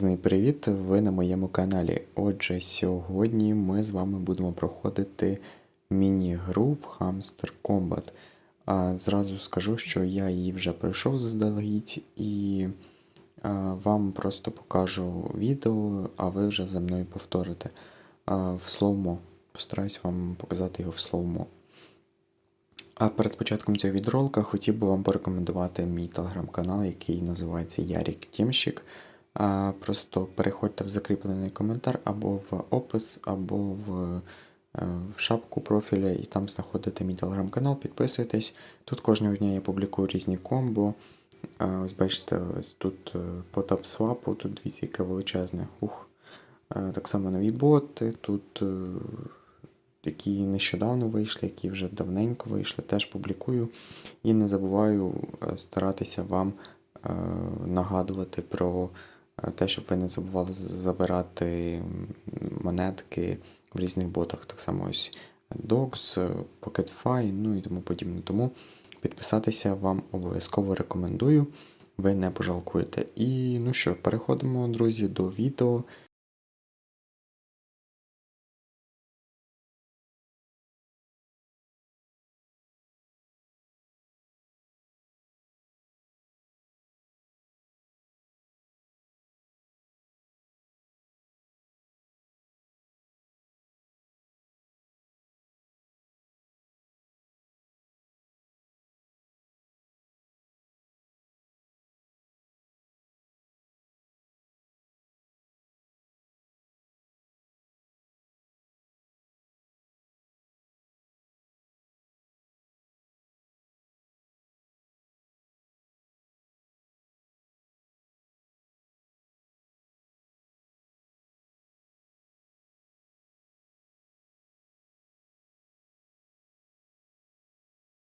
Привіт! Ви на моєму каналі. Отже, сьогодні ми з вами будемо проходити міні-гру в Hamster Combat. А, зразу скажу, що я її вже пройшов заздалегідь і а, вам просто покажу відео, а ви вже за мною повторите. А, в словмо. Постараюсь вам показати його в словмо. А перед початком цього відролика хотів би вам порекомендувати мій телеграм-канал, який називається Ярік Тімщик. Просто переходьте в закріплений коментар або в опис, або в, е, в шапку профіля, і там знаходите мій телеграм-канал, підписуйтесь. Тут кожного дня я публікую різні комбо. Ось бачите, ось тут е, по тапсвапу, тут дивіться, яке величезне. Ух. Е, Так само нові боти, тут які нещодавно вийшли, які вже давненько вийшли, теж публікую. І не забуваю старатися вам нагадувати про те, щоб ви не забували забирати монетки в різних ботах. Так само ось Dogs, е, PocketFi, ну і тому подібне. Тому підписатися вам обов'язково рекомендую. Ви не пожалкуєте. І ну що, переходимо, друзі, до відео.